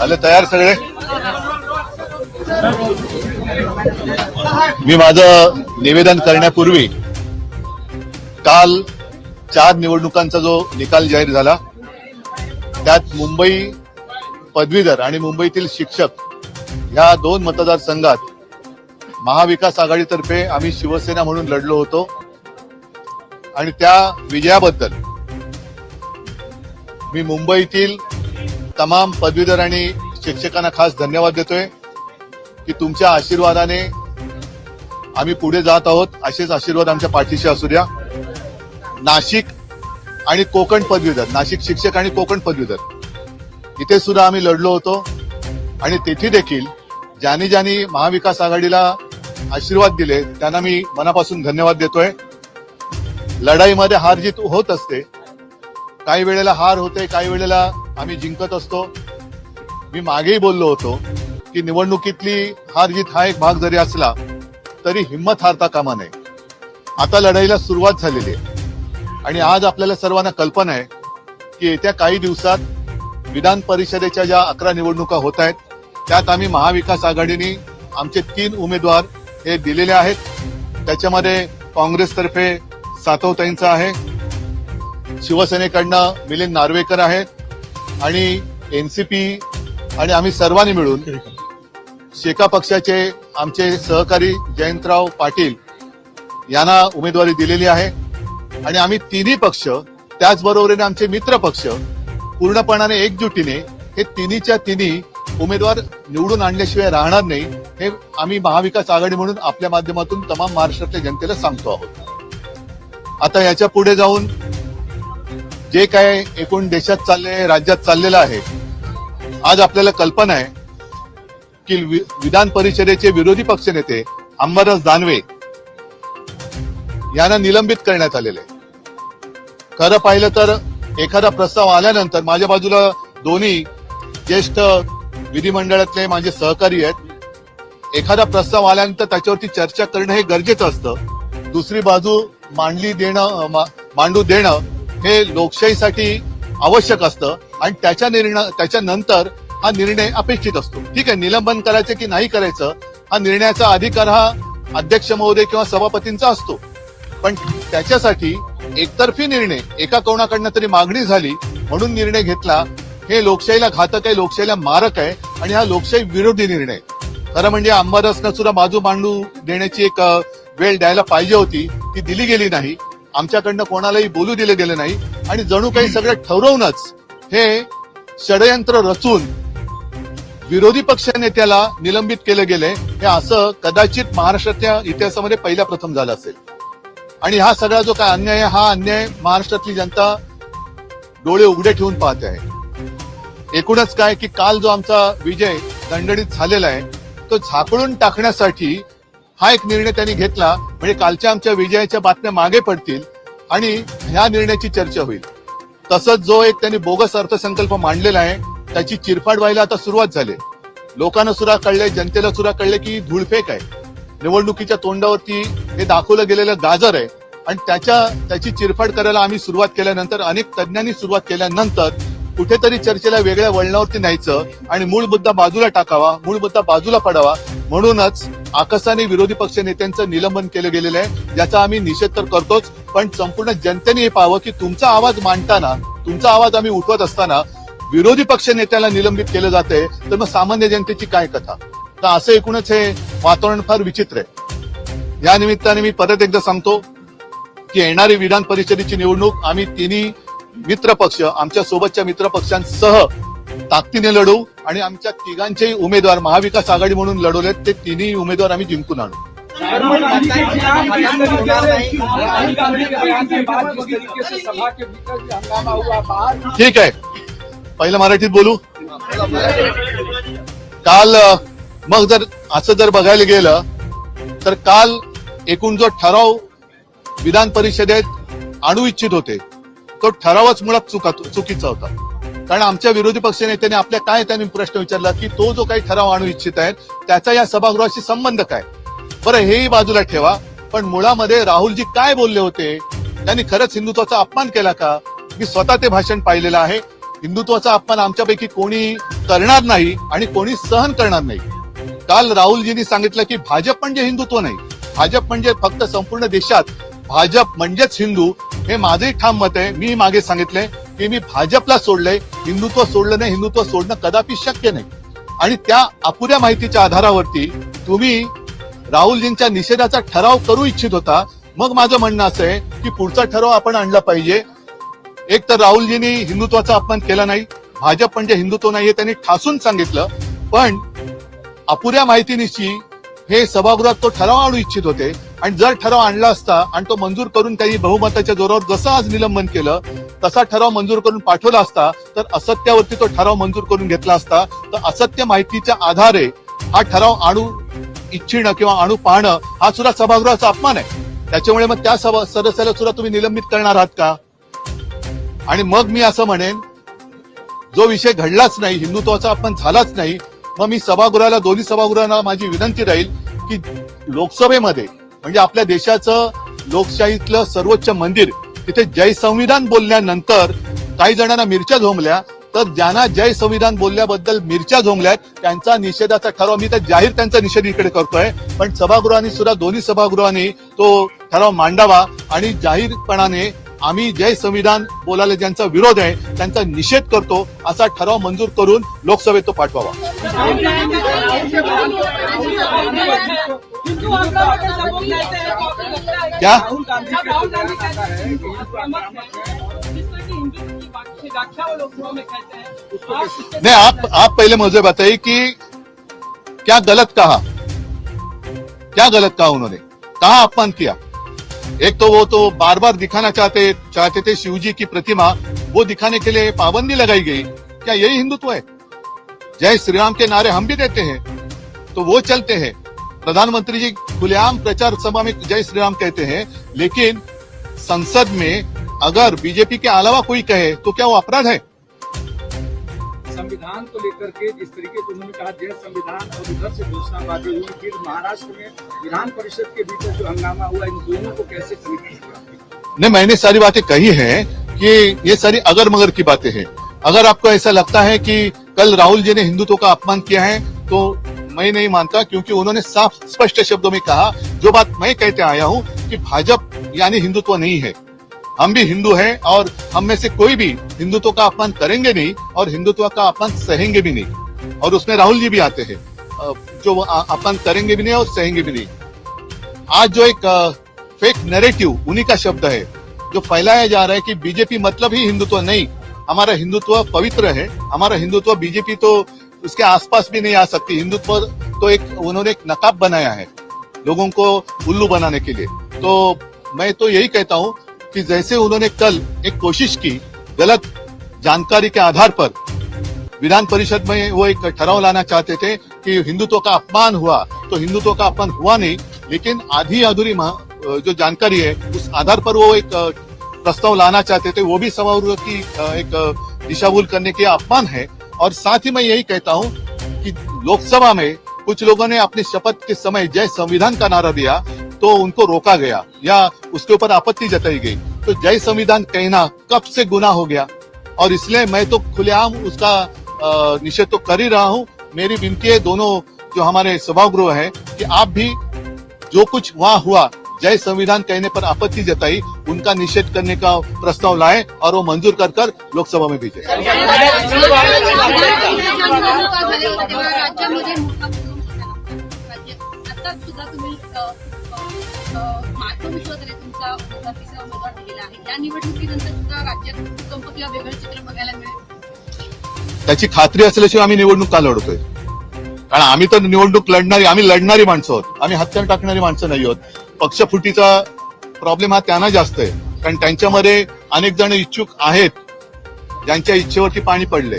आले तयार सगळे? मी माझं निवेदन करण्यापूर्वी काल चार निवडणुकांचा जो निकाल जाहीर झाला त्यात मुंबई पदवीधर आणि मुंबईतील शिक्षक या दोन मतदारसंघात महाविकास आघाडीतर्फे आम्ही शिवसेना म्हणून लढलो होतो. आणि त्या विजयाबद्दल मी मुंबईतील तमाम पदवीधर आणि शिक्षकांना खास धन्यवाद देतोय की तुमच्या आशीर्वादाने आम्ही पुढे जात आहोत. असेच आशीर्वाद आमच्या पाठीशी असू द्या. नाशिक आणि कोकण पदवीधर नाशिक शिक्षक आणि कोकण पदवीधर इथे सुद्धा आम्ही लढलो होतो. आणि तेथे देखील ज्यांनी ज्यानी महाविकास आघाडीला आशीर्वाद दिले त्यांना मी मनापासून धन्यवाद देतोय. लढाईमध्ये हार जीत होत असते. काही वेळेला हार होते काही वेळेला आम्ही जिंकत असतो. मी मागेही बोललो होतो की निवडणुकीतली हार जीत हा एक भाग जरी असला तरी हिंमत हारता कामा नये. आता लढाईला सुरुवात झालेली आहे. आणि आज आपल्याला सर्वांना कल्पना आहे की येत्या काही दिवसात विधान परिषदेच्या ज्या अकरा निवडणुका होत आहेत त्यात आम्ही महाविकास आघाडीने आमचे तीन उमेदवार हे दिलेले आहेत. त्याच्यामध्ये काँग्रेसतर्फे सातवताईंचा आहे. शिवसेनेकडनं मिलिंद नार्वेकर आहेत. आणि एनसीपी आणि आम्ही सर्वांनी मिळून शेका पक्षाचे आमचे सहकारी जयंतराव पाटील यांना उमेदवारी दिलेली आहे. आणि आम्ही तिन्ही पक्ष त्याचबरोबरीने आमचे मित्र पक्ष पूर्णपणाने एकजुटीने हे तिन्हीच्या तिन्ही उमेदवार निवडून आणल्याशिवाय राहणार नाही. हे आम्ही महाविकास आघाडी म्हणून आपल्या माध्यमातून तमाम महाराष्ट्रातल्या जनतेला सांगतो आहोत. आता याच्यापुढे जाऊन जे काय एकूण देशात चालले राज्यात चाललेलं आहे आज आपल्याला कल्पना आहे की वि- विधान परिषदेचे विरोधी पक्षनेते अंबरदास दानवे यांना निलंबित करण्यात आलेले खरं पाहिलं तर एखादा प्रस्ताव आल्यानंतर माझ्या बाजूला दोन्ही ज्येष्ठ विधिमंडळातले माझे सहकारी आहेत एखादा प्रस्ताव आल्यानंतर त्याच्यावरती चर्चा करणं हे गरजेचं असतं. दुसरी बाजू मांडली देणं मा- मांडू देणं हे लोकशाहीसाठी आवश्यक असतं आणि त्याच्या निर्णय त्याच्यानंतर हा निर्णय अपेक्षित असतो. ठीक आहे निलंबन करायचं की नाही करायचं हा निर्णयाचा अधिकार हा अध्यक्ष महोदय किंवा सभापतींचा असतो. पण त्याच्यासाठी एकतर्फी निर्णय एका कोणाकडनं तरी मागणी झाली म्हणून निर्णय घेतला हे लोकशाहीला घातक आहे लोकशाहीला मारक आहे आणि हा लोकशाही विरोधी निर्णय. आहे. खरं म्हणजे अंबादासनं सुद्धा बाजू मांडू देण्याची एक वेळ द्यायला पाहिजे होती. ती दिली गेली नाही. आमच्याकडनं कोणालाही बोलू दिलं गेलं नाही. आणि जणू काही सगळं ठरवूनच हे षडयंत्र रचून विरोधी पक्ष नेत्याला निलंबित केलं गेलंय. हे असं कदाचित महाराष्ट्राच्या इतिहासामध्ये पहिल्या प्रथम झालं असेल. आणि हा सगळा जो काय अन्याय आहे हा अन्याय महाराष्ट्रातली जनता डोळे उघडे ठेवून पाहते आहे. एकूणच काय की काल जो आमचा विजय दणदणीत झालेला आहे तो झाकळून टाकण्यासाठी हा एक निर्णय त्यांनी घेतला. म्हणजे कालच्या आमच्या विजयाच्या बातम्या मागे पडतील आणि ह्या निर्णयाची चर्चा होईल. तसंच जो एक त्यांनी बोगस अर्थसंकल्प मांडलेला आहे त्याची चिरफाड व्हायला आता सुरुवात झाली लोकांना सुद्धा कळले जनतेला सुद्धा कळले की धूळफेक आहे. निवडणुकीच्या तोंडावरती हे दाखवलं गेलेलं गाजर आहे. आणि त्याच्या त्याची चिरफाड करायला आम्ही सुरुवात केल्यानंतर अनेक तज्ज्ञांनी सुरुवात केल्यानंतर कुठेतरी चर्चेला वेगळ्या वळणावरती न्यायचं आणि मूळ मुद्दा बाजूला टाकावा मूळ मुद्दा बाजूला पडावा. म्हणूनच आकाशाने विरोधी पक्ष नेत्यांचं निलंबन केलं गेलेलं आहे. ज्याचा आम्ही निषेध तर करतोच पण संपूर्ण जनतेने हे पाहावं की तुमचा आवाज मांडताना तुमचा आवाज आम्ही उठवत असताना विरोधी पक्ष नेत्याला निलंबित केलं जाते तर मग सामान्य जनतेची काय कथा? तर असं एकूणच हे वातावरण फार विचित्र आहे. या निमित्ताने मी परत एकदा सांगतो की येणारी विधान परिषदेची निवडणूक आम्ही तिन्ही मित्र पक्ष आमच्या सोबतच्या मित्र पक्षांसह ताकदीने लढवू आणि आमच्या तिघांचेही उमेदवार महाविकास आघाडी म्हणून लढवलेत ते तिन्ही उमेदवार आम्ही जिंकून आणू. ठीक आहे. पहिलं मराठीत बोलू. काल मग जर असं जर बघायला गेलं तर काल एकूण जो ठराव विधान परिषदेत आणू इच्छित होते तो ठरावच मुळात चुका चुकीचा होता. कारण आमच्या विरोधी पक्ष नेत्याने आपल्या काय त्यांनी प्रश्न विचारला की तो जो काही ठराव आणू इच्छित आहे त्याचा या सभागृहाशी संबंध काय? बरं हेही बाजूला ठेवा. पण मुळामध्ये राहुलजी काय बोलले होते? त्यांनी खरंच हिंदुत्वाचा अपमान केला का? मी स्वतः ते भाषण पाहिलेलं आहे. हिंदुत्वाचा अपमान आमच्यापैकी कोणी करणार नाही आणि कोणी सहन करणार नाही. काल राहुलजींनी सांगितलं की भाजप म्हणजे हिंदुत्व नाही. भाजप म्हणजे फक्त संपूर्ण देशात. भाजप म्हणजेच हिंदू. हे माझे ठाम मत आहे. मी मागे सांगितले की मी भाजपला सोडलंय हिंदुत्व सोडलं नाही हिंदुत्व सोडणं कदापि शक्य नाही. आणि त्या अपुऱ्या माहितीच्या आधारावरती तुम्ही राहुलजींच्या निषेधाचा ठराव करू इच्छित होता. मग माझं म्हणणं असं आहे की पुढचा ठराव आपण आणला पाहिजे. एक तर राहुलजींनी हिंदुत्वाचा अपमान केला नाही. भाजप म्हणजे हिंदुत्व नाही हे त्यांनी ठासून सांगितलं. पण अपुऱ्या माहितीनिशी हे सभागृहात तो ठराव आणू इच्छित होते. आणि जर ठराव आणला असता आणि तो मंजूर करून त्यांनी बहुमताच्या जोरावर जसं आज निलंबन केलं तसा ठराव मंजूर करून पाठवला असता तर असत्यावरती तो ठराव मंजूर करून घेतला असता तर असत्य माहितीच्या आधारे हा ठराव आणू इच्छिणं किंवा आणू पाहणं हा सुद्धा सभागृहाचा अपमान आहे. त्याच्यामुळे मग त्या सभा सदस्याला सुद्धा तुम्ही निलंबित करणार आहात का? आणि मग मी असं म्हणेन जो विषय घडलाच नाही हिंदुत्वाचा अपमान झालाच नाही मग मी सभागृहाला दोन्ही सभागृहांना माझी विनंती राहील की लोकसभेमध्ये म्हणजे आपल्या देशाचं लोकशाहीतलं सर्वोच्च मंदिर तिथे जय संविधान बोलल्यानंतर काही जणांना मिरच्या झोंबल्या तर ज्यांना जय संविधान बोलल्याबद्दल मिरच्या झोंबल्यात त्यांचा निषेधाचा ठराव मी तर जाहीर त्यांचा निषेध इकडे करतोय पण सभागृहांनी सुद्धा दोन्ही सभागृहांनी तो ठराव मांडावा आणि जाहीरपणाने आम्ही जय संविधान बोलायला ज्यांचा विरोध आहे त्यांचा निषेध करतो असा ठराव मंजूर करून लोकसभेत तो पाठवावा. क्या? आप नहीं आप आप पहले मुझे बताइए कि क्या गलत कहा? क्या गलत कहा उन्होंने? कहा अपमान किया? एक तो वो तो बार बार दिखाना चाहते चाहते थे शिव जी की प्रतिमा, वो दिखाने के लिए पाबंदी लगाई गई। क्या यही हिंदुत्व है? जय श्री राम के नारे हम भी देते हैं। तो वो चलते हैं। प्रधानमंत्री जी, खुलेआम प्रचार सभा में जय श्री राम कहते हैं, लेकिन संसद में अगर बीजेपी के अलावा कोई कहे तो क्या वो अपराध है? संविधान को लेकर के जिस तरीके से उन्होंने कहा जय संविधान और उधर से घोषणाबाजी हुई, फिर महाराष्ट्र में विधान परिषद के भीतर जो हंगामा हुआ, इन दोनों को कैसे नहीं, मैंने सारी बातें कही हैं कि ये सारी अगर मगर की बातें हैं। अगर आपको ऐसा लगता है कि कल राहुल जी ने हिंदुत्व का अपमान किया है तो मैं नहीं मानता, क्योंकि उन्होंने साफ़ स्पष्ट शब्दों में कहा, जो बात मैं कहते आया हूँ, कि भाजपा यानी हिंदुत्व नहीं है। हम भी हिंदू हैं और हम में से कोई भी हिंदुत्व का अपमान करेंगे नहीं और हिंदुत्व का अपमान सहेंगे भी नहीं। और उसमें राहुल जी भी आते हैं। जो अपमान करेंगे भी नहीं और सहेंगे भी नहीं। आज जो एक फेक नैरेटिव उन्हीं का शब्द है, जो फैलाया जा रहा है कि बीजेपी मतलब ही हिंदुत्व नहीं। हमारा हिंदुत्व पवित्र है। हमारा हिंदुत्व बीजेपी तो उसके आसपास भी नहीं आ सकती। हिंदुत्व तो एक, उन्होंने एक नकाब बनाया है लोगों को उल्लू बनाने के लिए। तो मैं तो यही कहता हूँ कि जैसे उन्होंने कल एक कोशिश की गलत जानकारी के आधार पर, विधान परिषद में वो एक ठराव लाना चाहते थे कि हिंदुत्व का अपमान हुआ तो हिंदुत्व का अपमान हुआ नहीं, लेकिन आधी अधूरी जो जानकारी है, उस आधार पर वो एक प्रस्ताव लाना चाहते थे, वो भी सभागृह की एक दिशाभूल करने के अपमान है। और साथ ही मैं यही कहता हूँ कि लोकसभा में कुछ लोगों ने अपनी शपथ के समय जय संविधान का नारा दिया तो उनको रोका गया, या उसके ऊपर आपत्ति जताई गई। तो जय संविधान कहना कब से गुना हो गया? और इसलिए मैं तो खुलेआम उसका निषेध तो कर ही रहा हूँ। मेरी विनती है दोनों जो हमारे सभागृह है कि आप भी जो कुछ वहाँ हुआ, जय संविधान कहने पर आपत्ति जताई, उनका निषेध करने का प्रस्ताव लाए और वो मंजूर कर कर लोकसभा में भेजे। मोठा भूकंप तुमचा तिसरा उमेदवार दिलेला आहे. या निवडणुकीनंतर सुद्धा राज्यात भूकंप किंवा वेगळं चित्र बघायला मिळेल. त्याची खात्री असल्याशिवाय आम्ही निवडणूक का लढतोय? कारण आम्ही तर निवडणूक लढणारी आम्ही लढणारी माणसं आहोत. आम्ही हत्यार टाकणारी माणसं नाही आहोत. पक्षफुटीचा प्रॉब्लेम हा त्यांना जास्त आहे. कारण त्यांच्यामध्ये अनेक जण इच्छुक आहेत. ज्यांच्या इच्छेवरती पाणी पडले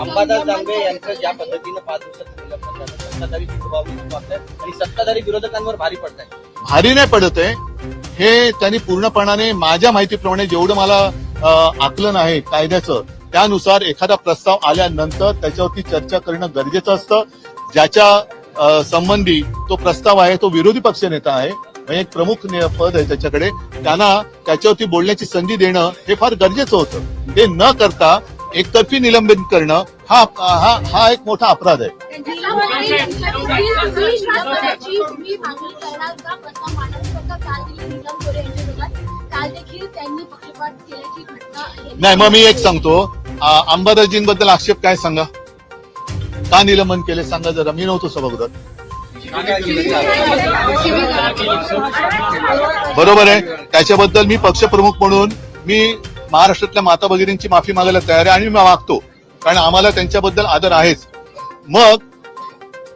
अंबादास दानवे यांचं ज्या पद्धतीनं पाच दिवसात सत्ताधारी आणि सत्ताधारी विरोधकांवर भारी पडतायत भारी नाही पडत आहे. हे त्यांनी पूर्णपणाने माझ्या माहितीप्रमाणे जेवढं मला आकलन आहे कायद्याचं त्यानुसार एखादा प्रस्ताव आल्यानंतर त्याच्यावरती चर्चा करणं गरजेचं असतं. ज्याच्या संबंधी तो प्रस्ताव आहे तो विरोधी पक्ष नेता आहे. म्हणजे एक प्रमुख पद आहे त्याच्याकडे. त्यांना त्याच्यावरती बोलण्याची संधी देणं हे फार गरजेचं होतं. ते न करता एकतर्फी निलंबित करणं हा हा हा एक मोठा अपराध आहे. नाही मग मी एक सांगतो. अंबादासजींबद्दल आक्षेप काय सांगा? का निलंबन केले? सांगा जरा. मी नव्हतो सभागृहात. बरोबर आहे. त्याच्याबद्दल मी पक्षप्रमुख म्हणून मी महाराष्ट्रातल्या माता भगिनींची माफी मागायला तयार आहे आणि मी मागतो. कारण आम्हाला त्यांच्याबद्दल आदर आहेच. मग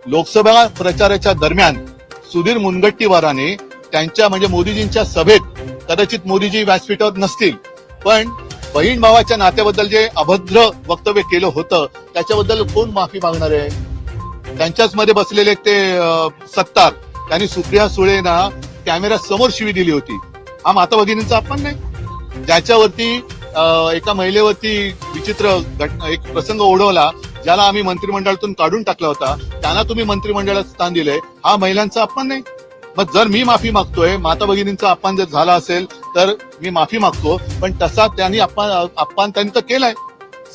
लोकसभा प्रचाराच्या दरम्यान सुधीर मुनगट्टीवाराने त्यांच्या म्हणजे मोदीजींच्या सभेत कदाचित मोदीजी व्यासपीठावर नसतील पण बहीण भावाच्या नात्याबद्दल जे अभद्र वक्तव्य केलं होतं त्याच्याबद्दल कोण माफी मागणार आहे? त्यांच्याच मध्ये बसलेले ते सत्तार. त्यांनी सुप्रिया सुळेना कॅमेरा समोर शिवी दिली होती. हा माता भगिनींचा अपमान नाही. ज्याच्यावरती एका महिलेवरती विचित्र घटना एक प्रसंग ओढवला ज्याला आम्ही मंत्रिमंडळातून काढून टाकला होता त्यांना तुम्ही मंत्रिमंडळात स्थान दिलंय हा महिलांचा अपमान नाही. मग जर मी माफी मागतोय माता भगिनींचा अपमान जर झाला असेल तर मी माफी मागतो. पण तसा त्यांनी अपमान अपमान त्यांनी तर केलाय.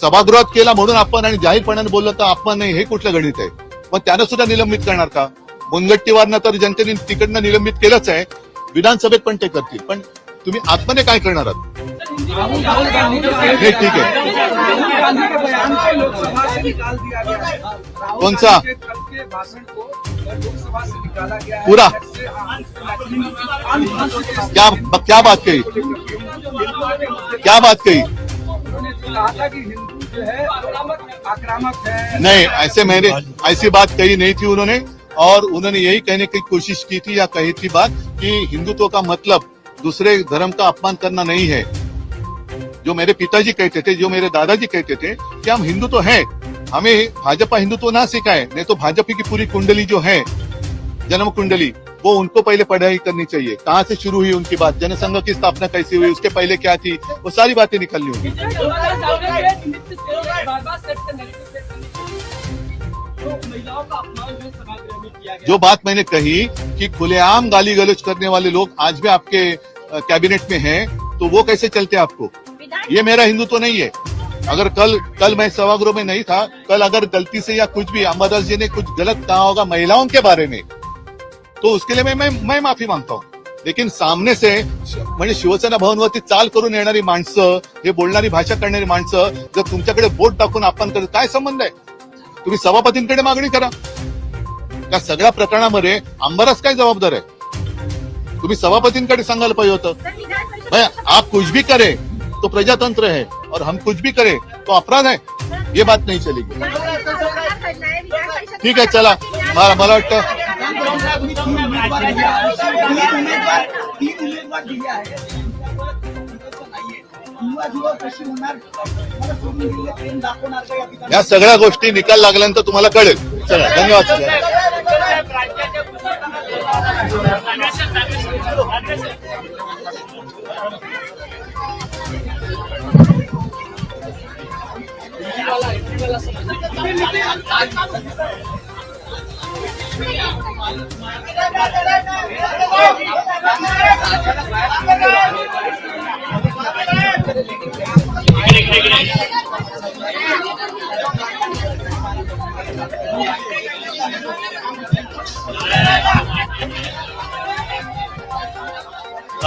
सभागृहात केला म्हणून आपण आणि जाहीरपणाने बोललं तर अपमान नाही हे कुठलं गणित आहे? मग त्यानं सुद्धा निलंबित करणार का? मुनगट्टीवारनं तर जनतेने तिकडनं निलंबित केलंच आहे. विधानसभेत पण ते करतील. पण तुम्ही आतमध्ये काय करणार आहात? हे ठीक आहे. कोणचा? पुरा पूरा? क्या क्या बात कही? क्या बात कही? है आक्रामक है नहीं, ऐसे मैंने, ऐसी बात कही नहीं थी उन्होंने, और उन्होंने यही कहने की कोशिश की थी या कही थी बात कि हिंदुत्व का मतलब दूसरे धर्म का अपमान करना नहीं है। जो मेरे पिताजी कहते थे, जो मेरे दादाजी कहते थे कि हम हिंदू तो हैं, हमें भाजपा हिंदुत्व ना सिखाए, नहीं तो भाजपा की पूरी कुंडली जो है, जन्म कुंडली वो उनको पहले पढ़ाई करनी चाहिए। कहाँ से शुरू हुई उनकी बात? जनसंघ की स्थापना कैसे हुई? उसके पहले क्या थी? वो सारी बातें निकलनी होगी। तो जो बात मैंने कही कि खुलेआम गाली गलोच करने वाले लोग आज भी आपके कैबिनेट में हैं तो वो कैसे चलते आपको? ये मेरा हिंदुत्व नहीं है। अगर कल कल मैं सभागृह में नहीं था, कल अगर गलती से या कुछ भी अंबादास जी ने कुछ गलत कहा होगा महिलाओं के बारे में तो उसके लिए मैं मैं, मैं माफी मांगता हूँ। लेकिन सामने से म्हणजे शिवसेना भवनवरती चाल करून येणारी माणसं हे बोलणारी भाषा करणारी माणसं जर तुमच्याकडे बोट टाकून आपण करत काय संबंध आहे? तुम्ही सभापतींकडे मागणी करा. त्या सगळ्या प्रकरणामध्ये आंबारस काय जबाबदार आहे? तुम्ही सभापतींकडे सांगायला पाहिजे होतं आप कुछ भी करे तो प्रजातंत्र है और हम कुछ भी करे तो अपराध है। ये बात नहीं चलेगी। ठीक आहे चला। मला मला वाटतं। तीन उमेदवार दिले या सगळ्या गोष्टी निकाल लागल्यानंतर तुम्हाला कळेल. चला धन्यवाद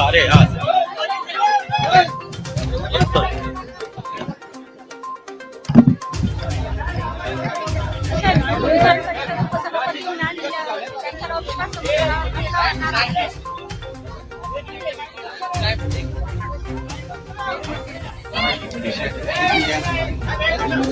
अरे हा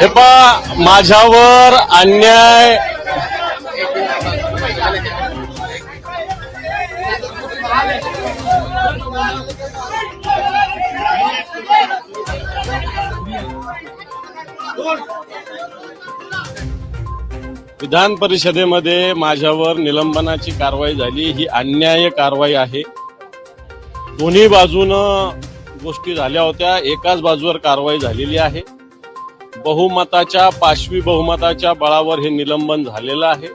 हे पा माझ्यावर अन्याय विधान परिषदेमध्ये माझ्यावर निलंबनाची कारवाई झाली. ही अन्याय कारवाई आहे. दोन्ही बाजूनं गोष्टी झाल्या होत्या. एकाच बाजूवर कारवाई झालेली आहे. बहुमताच्या पाशवी बहुमताच्या बळावर हे निलंबन झालेलं आहे.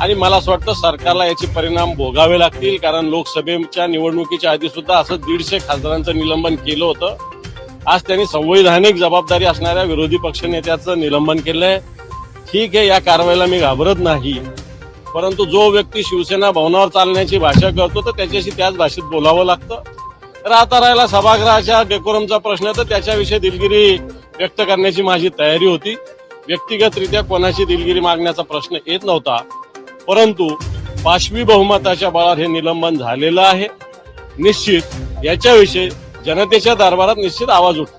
आणि मला असं वाटतं सरकारला याचे परिणाम भोगावे लागतील कारण लोकसभेच्या निवडणुकीच्या आधी सुद्धा असं दीडशे खासदारांचं निलंबन केलं होतं. आज त्यांनी संवैधानिक जबाबदारी असणाऱ्या विरोधी पक्षनेत्याचं निलंबन केलं आहे ठीक आहे या कारवाईला मी घाबरत नाही. परंतु जो व्यक्ती शिवसेना भवनावर चालण्याची भाषा करतो तर त्याच्याशी त्याच भाषेत बोलावं लागतं. राहता राहिला सभागृहाच्या डेकोरमचा प्रश्न तर त्याच्याविषयी दिलगिरी व्यक्त करण्याची माझी तयारी होती. व्यक्तिगतरित्या कोणाची दिलगिरी मागण्याचा प्रश्न येत नव्हता. परंतु पाशवी बहुमताच्या बळावर हे निलंबन झालेलं आहे. निश्चित याच्याविषयी जनतेच्या दरबारात निश्चित आवाज उठतो.